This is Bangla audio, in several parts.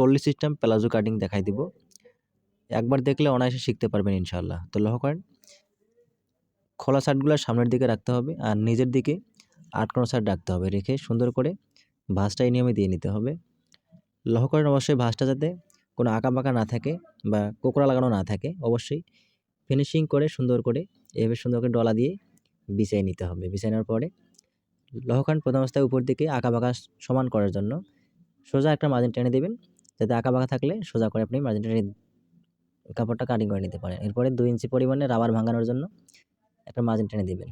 কল্লি সিস্টেম, প্লাজো কাটিং দেখাই দিব। একবার দেখলে অনায়াসে শিখতে পারবেন ইনশাল্লাহ তো লক্ষ্য করেন, খোলা সাইডগুলো সামনের দিকে রাখতে হবে আর নিজের দিকে আটকানো শার্ট রাখতে হবে। রেখে সুন্দর করে ভাঁজটা এই নিয়মে দিয়ে নিতে হবে। লক্ষ্য করেন, অবশ্যই ভাঁজটা যাতে কোনো আঁকা বাঁকা না থাকে বা কোকড়া লাগানো না থাকে, অবশ্যই ফিনিশিং করে সুন্দর করে এভাবে সুন্দর করে ডলা দিয়ে বিছিয়ে নিতে হবে। বিছিয়ে নেওয়ার পরে লহকান প্রথম অবস্থায় উপর দিকে আঁকা বাঁকা সমান করার জন্য সোজা একটা মার্জিন টেনে দেবেন। যাতে আঁকা বাঁকা থাকলে সোজা করে আপনি মার্জিন টেনে কাপড়টা কাটিং করে নিতে পারেন। এরপরে দুই ইঞ্চি পরিমাণে রাবার ভাঙানোর জন্য একটা মার্জিন টেনে দেবেন।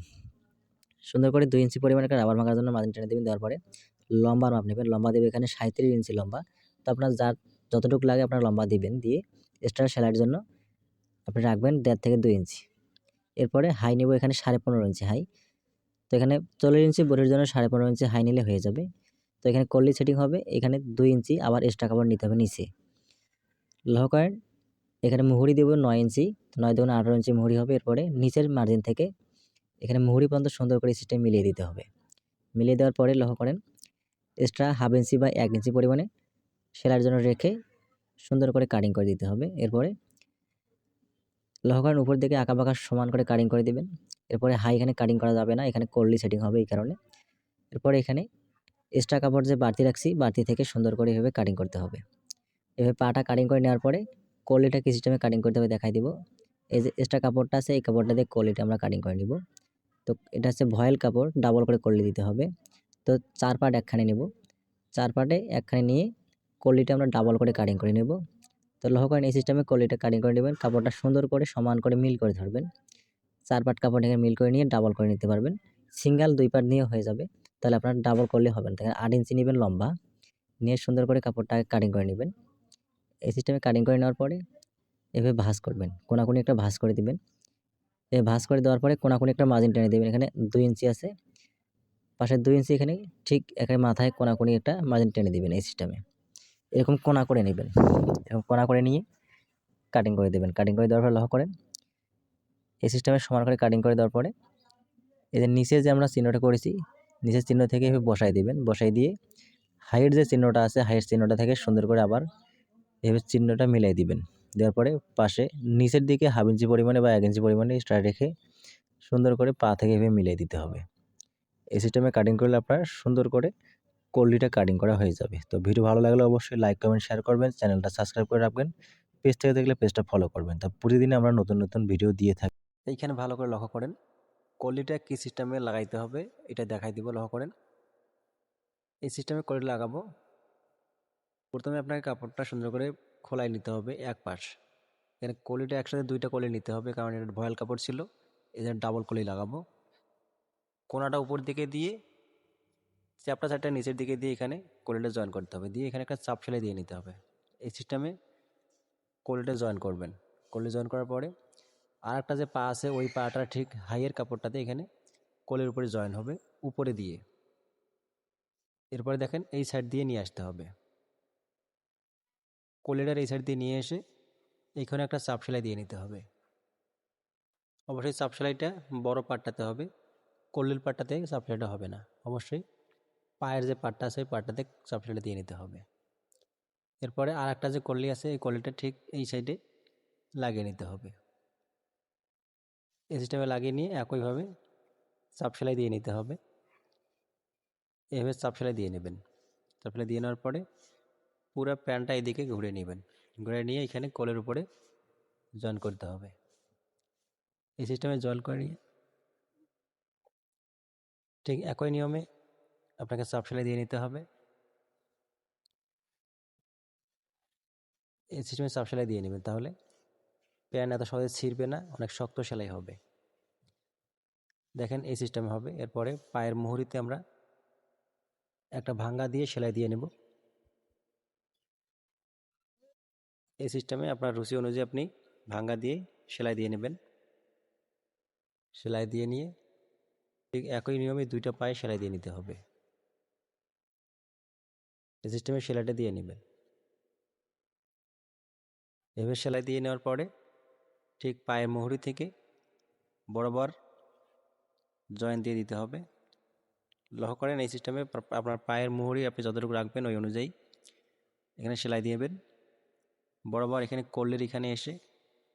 সুন্দর করে দুই ইঞ্চি পরিমাণে একটা রাবার ভাঙার জন্য মার্জিন টেনে দেবেন, দেওয়ার পরে লম্বার মাপ নেবেন। লম্বা দেবে এখানে সাঁত্রিশ ইঞ্চি লম্বা। তো আপনার যার, যতটুকু লাগে আপনার লম্বা দিবেন, দিয়ে এক্সট্রা সেলাইয়ের জন্য আপনি রাখবেন দেড় থেকে দুই ইঞ্চি। এরপরে হাই নেব এখানে সাড়ে পনেরো ইঞ্চি হাই তো এখানে চল্লিশ ইঞ্চি বডির জন্য সাড়ে পনেরো ইঞ্চি হাই নিলে হয়ে যাবে। তো এখানে কল্লি সেটিং হবে, এখানে দুই ইঞ্চি আবার এক্সট্রা কাপড় নিতে হবে নিচে। লহ করেন, এখানে মুহুরি দেবো নয় ইঞ্চি নয় দেবো আঠারো ইঞ্চি মুহুরি হবে, এরপরে নিচের মার্জিন থেকে এখানে মুহুরি পর্যন্ত সুন্দর করে সিস্টেম মিলিয়ে দিতে হবে। মিলিয়ে দেওয়ার পরে লহ করেন এক্সট্রা হাফ ইঞ্চি বা এক ইঞ্চি পরিমাণে সেলাইয়ের জন্য রেখে সুন্দর করে কাটিং করে দিতে হবে। এরপরে লহকার উপর দিকে আঁকা সমান করে কাটিং করে দিবেন। এরপরে হাই এখানে কাটিং করা যাবে না, এখানে কল্লি সেটিং হবে এই কারণে। এরপরে এখানে এক্সট্রা কাপড় যে বাড়তি রাখছি, বাড়তি থেকে সুন্দর করে এভাবে কাটিং করতে হবে। এভাবে পাটা কাটিং করে নেওয়ার পরে কলিটা কি সিস্টেমে কাটিং করতে হবে দেখাই দিব। এই যে এক্সট্রা কাপড়টা আছে, এই কাপড়টা দিয়ে কলিটা আমরা কাটিং করে নিব। তো এটা হচ্ছে ভয়েল কাপড় ডাবল করে কলি দিতে হবে। তো চার পাট একখানে নেব। চার পাটে একখানে নিয়ে কলিটা আমরা ডাবল করে কাটিং করে নেব। তো লহ করেন এই সিস্টেমে কলিটা কাটিং করে নেবেন কাপড়টা সুন্দর করে সমান করে মিল করে ধরবেন। চার পাট কাপড় এখানে মিল করে নিয়ে ডাবল করে নিতে পারবেন। সিঙ্গেল দুই পাট নিয়ে হয়ে যাবে। তাহলে আপনার ডাবল করলে হবে না। আট ইঞ্চি নেবেন লম্বা, নিয়ে সুন্দর করে কাপড়টা কাটিং করে নেবেন। এই সিস্টেমে কাটিং করে নেওয়ার পরে এভাবে ভাঁজ করবেন, কোনাকুনি একটা ভাঁজ করে দিবেন। এই ভাঁজ করে দেওয়ার পরে কোনাকুনি একটা মার্জিন টেনে দেবেন, এখানে দুই ইঞ্চি আছে। পাশে দুই ইঞ্চি এখানে ঠিক এখানে মাথায় কোনাকুনি একটা মার্জিন টেনে দিবেন এই সিস্টেমে এরকম কোনা করে নেবেন, এরকম কোনা করে নিয়ে কাটিং করে দেবেন। কাটিং করে দেওয়ার পরে লক্ষ্য করেন, এই সিস্টেমে সমান করে কাটিং করে দেওয়ার পরে এদের নিচে যে আমরা চিহ্নটা করেছি নিচের চিহ্ন থেকে এভাবে বসাই দেবেন। বসাই দিয়ে হাইয়ের যে চিহ্নটা আছে, হাইয়ের চিহ্নটা থেকে সুন্দর করে আবার এভাবে চিহ্নটা মিলাই দিবেন। দেওয়ার পরে পাশে নিচের দিকে হাফ ইঞ্চি পরিমাণে বা এক ইঞ্চি পরিমাণে স্টার রেখে সুন্দর করে পা থেকে এভাবে মিলাই দিতে হবে। এই সিস্টেমে কাটিং করলে আপনার সুন্দর করে কল্লিটা কাটিং করা হয়ে যাবে। তো ভিডিও ভালো লাগলে অবশ্যই লাইক কমেন্ট শেয়ার করবেন। চ্যানেলটা সাবস্ক্রাইব করে রাখবেন। পেজ থেকে দেখলে পেজটা ফলো করবেন। তা প্রতিদিন আমরা নতুন নতুন ভিডিও দিয়ে থাকি। এইখানে ভালো করে লক্ষ্য করেন। কলিটা কী সিস্টেমে লাগাইতে হবে, এটা দেখাই দিব, লক্ষ্য করেন। এই সিস্টেমে কলি লাগাবো। প্রথমে আপনাকে কাপড়টা সুন্দর করে খোলাই নিতে হবে এক পাশ। এখানে কলিটা একসাথে দুইটা কলি নিতে হবে, কারণ এটা ভয়াল কাপড় ছিল জন্য ডাবল কলি লাগাবো। কোনাটা উপর দিকে দিয়ে চ্যাপটা সাইডটা নিচের দিকে দিয়ে এখানে কলিটা জয়েন করতে হবে। দিয়ে এখানে একটা চাপ সেলাই দিয়ে নিতে হবে। এই সিস্টেমে কলিটা জয়েন করবেন। কলি জয়েন করার পরে আর একটা যে পা আছে, ওই পাটা ঠিক হাইয়ের কাপড়টাতে এখানে কলের উপরে জয়েন হবে, উপরে দিয়ে। এরপরে দেখেন এই সাইড দিয়ে নিয়ে আসতে হবে। কলিটার এই সাইড দিয়ে নিয়ে এসে এখানে একটা চাপ সেলাই দিয়ে নিতে হবে। অবশ্যই চাপ সেলাইটা বড় পাটটাতে হবে কল্লির পাটটাতে চাপ সেলাইটা হবে না। অবশ্যই পায়ের যে পাটটা আছে, ওই পাটটাতে চাপ সেলাই দিয়ে নিতে হবে। এরপরে আর একটা যে কল্লি আছে, এই কল্লিটা ঠিক এই সাইডে লাগিয়ে নিতে হবে। এই সিস্টেমে লাগিয়ে নিয়ে একইভাবে চাপ সেলাই দিয়ে নিতে হবে। এভাবে চাপ সেলাই দিয়ে নেবেন। চাপ সেলাই দিয়ে নেওয়ার পরে পুরো প্যান্টটা এদিকে ঘুরে নেবেন। ঘুরে নিয়ে এখানে কোলের উপরে জয়েন করতে হবে। এই সিস্টেমে জয়েন করে নিয়ে ঠিক একই নিয়মে আপনাকে চাপ সেলাই দিয়ে নিতে হবে। এই সিস্টেমে চাপ সেলাই দিয়ে নেবেন তাহলে প্যান্ট এত সহজে ছিঁড়বে না, অনেক শক্ত সেলাই হবে। দেখেন এই সিস্টেমে হবে, এরপরে পায়ের মুহুরিতে আমরা একটা ভাঙ্গা দিয়ে সেলাই দিয়ে নেব। এই সিস্টেমে আপনার রুচি অনুযায়ী আপনি ভাঙ্গা দিয়ে সেলাই দিয়ে নেবেন। সেলাই দিয়ে নিয়ে ঠিক একই নিয়মে দুইটা পায়ে সেলাই দিয়ে নিতে হবে। এই সিস্টেমে সেলাইটা দিয়ে নেবেন। এভাবে সেলাই দিয়ে নেওয়ার পরে ঠিক পায়ের মুহুরি থেকে বরাবর জয়েন দিয়ে দিতে হবে। লক্ষ্য করেন এই সিস্টেমে আপনার পায়ের মুহুরি আপনি যতটুকু রাখবেন ওই অনুযায়ী এখানে সেলাই দিয়েবেন বরাবর এখানে কল্লের এখানে এসে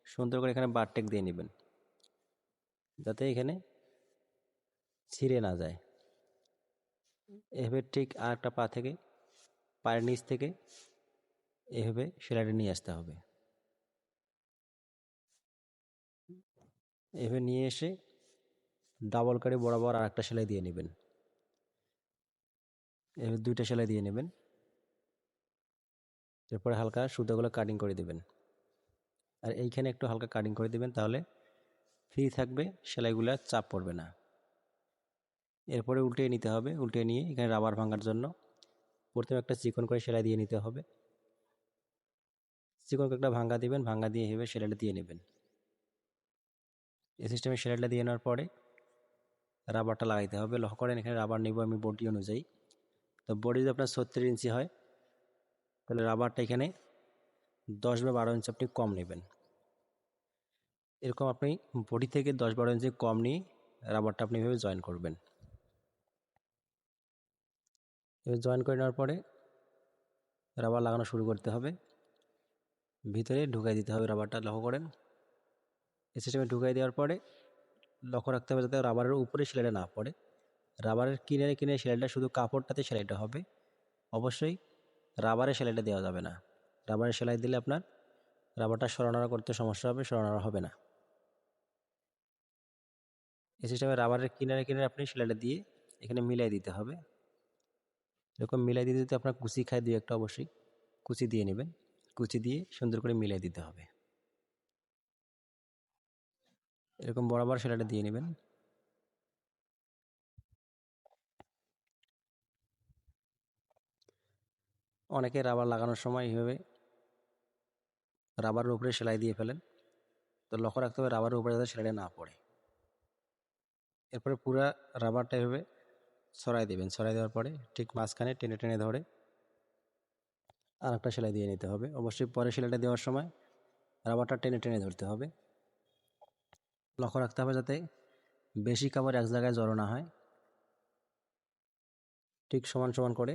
সুন্দর করে এখানে বারটেক দিয়ে নেবেন। যাতে এখানে ছিঁড়ে না যায়। এভাবে ঠিক আর একটা পা থেকে, পায়ের নিচ থেকে এভাবে সেলাইটা নিয়ে আসতে হবে। এভাবে নিয়ে এসে ডাবল করে বরাবর আর একটা সেলাই দিয়ে নেবেন। এভাবে দুইটা সেলাই দিয়ে নেবেন। এরপরে হালকা সুতোগুলো কাটিং করে দেবেন। আর এইখানে একটু হালকা কাটিং করে দেবেন তাহলে ফ্রি থাকবে, সেলাইগুলো চাপ পড়বে না। এরপরে উল্টে নিতে হবে, উল্টে নিয়ে এখানে রাবার ভাঙার জন্য প্রথমে একটা চিকন করে সেলাই দিয়ে নিতে হবে। চিকন একটা ভাঙ্গা দিবেন, ভাঙ্গা দিয়ে এভাবে সেলাইটা দিয়ে নেবেন। এই সিস্টেমে সেলাইটা দিয়ে নেওয়ার পরে রাবারটা লাগাইতে হবে। লক্ষ্য করেন, এখানে রাবার নেব আমি বডি অনুযায়ী। তো বডি যদি আপনার ছত্রিশ ইঞ্চি হয়, তাহলে রাবারটা এখানে দশ বা বারো ইঞ্চি আপনি কম নেবেন। এরকম আপনি বডি থেকে দশ বারো ইঞ্চি কম নিয়ে রাবারটা আপনি এভাবে জয়েন করবেন। এবার জয়েন করে নেওয়ার পরে রাবার লাগানো শুরু করতে হবে। ভিতরে ঢুকাই দিতে হবে রাবারটা লক্ষ্য করেন। সিস্টেমে ঢুকাই দেওয়ার পরে লক্ষ্য রাখতে হবে যাতে রাবারের উপরে সেলাইটা না পড়ে। রাবারের কিনারে কিনারে সেলাইটা শুধু কাপড়টাতে সেলাইটা হবে। অবশ্যই রাবারের সেলাইটা দেওয়া যাবে না। রাবারের সেলাই দিলে আপনার রাবারটা সরানোর করতে সমস্যা হবে সরানো হবে না। এই সিস্টেমে রাবারের কিনারে কিনারে আপনি সেলাইটা দিয়ে এখানে মিলাই দিতে হবে। এরকম মিলাই দিতে দিতে আপনার কুচি খায় দুই একটা অবশ্যই। কুচি দিয়ে নেবেন। কুচি দিয়ে সুন্দর করে মিলাই দিতে হবে। এরকম বরাবর সেলাইটা দিয়ে নেবেন। অনেকে রাবার লাগানোর সময় এইভাবে রাবারের উপরে সেলাই দিয়ে ফেলেন। তো লক্ষ্য রাখতে হবে রাবারের উপরে যাতে সেলাইটা না পড়ে। এরপরে পুরা রাবারটা এভাবে ছড়াই দেবেন। সরাই দেওয়ার পরে ঠিক মাঝখানে টেনে টেনে ধরে আর একটা সেলাই দিয়ে নিতে হবে। অবশ্যই পরে সেলাইটা দেওয়ার সময় রাবারটা টেনে টেনে ধরতে হবে। লক্ষ্য রাখতে হবে যাতে বেশি কাপড় এক জায়গায় জড়ো না হয়। ঠিক সমান সমান করে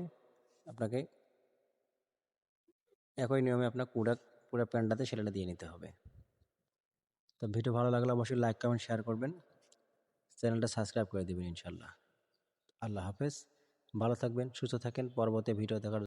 আপনাকে একই নিয়মে আপনার পুরা, পুরো প্যান্টটাতে সেলাইটা দিয়ে নিতে হবে। তো ভিডিও ভালো লাগলে অবশ্যই লাইক কমেন্ট শেয়ার করবেন। চ্যানেলটা সাবস্ক্রাইব করে দেবেন ইনশাল্লাহ আল্লাহ হাফেজ। ভালো থাকবেন, সুস্থ থাকেন। পরবর্তী ভিডিও দেখার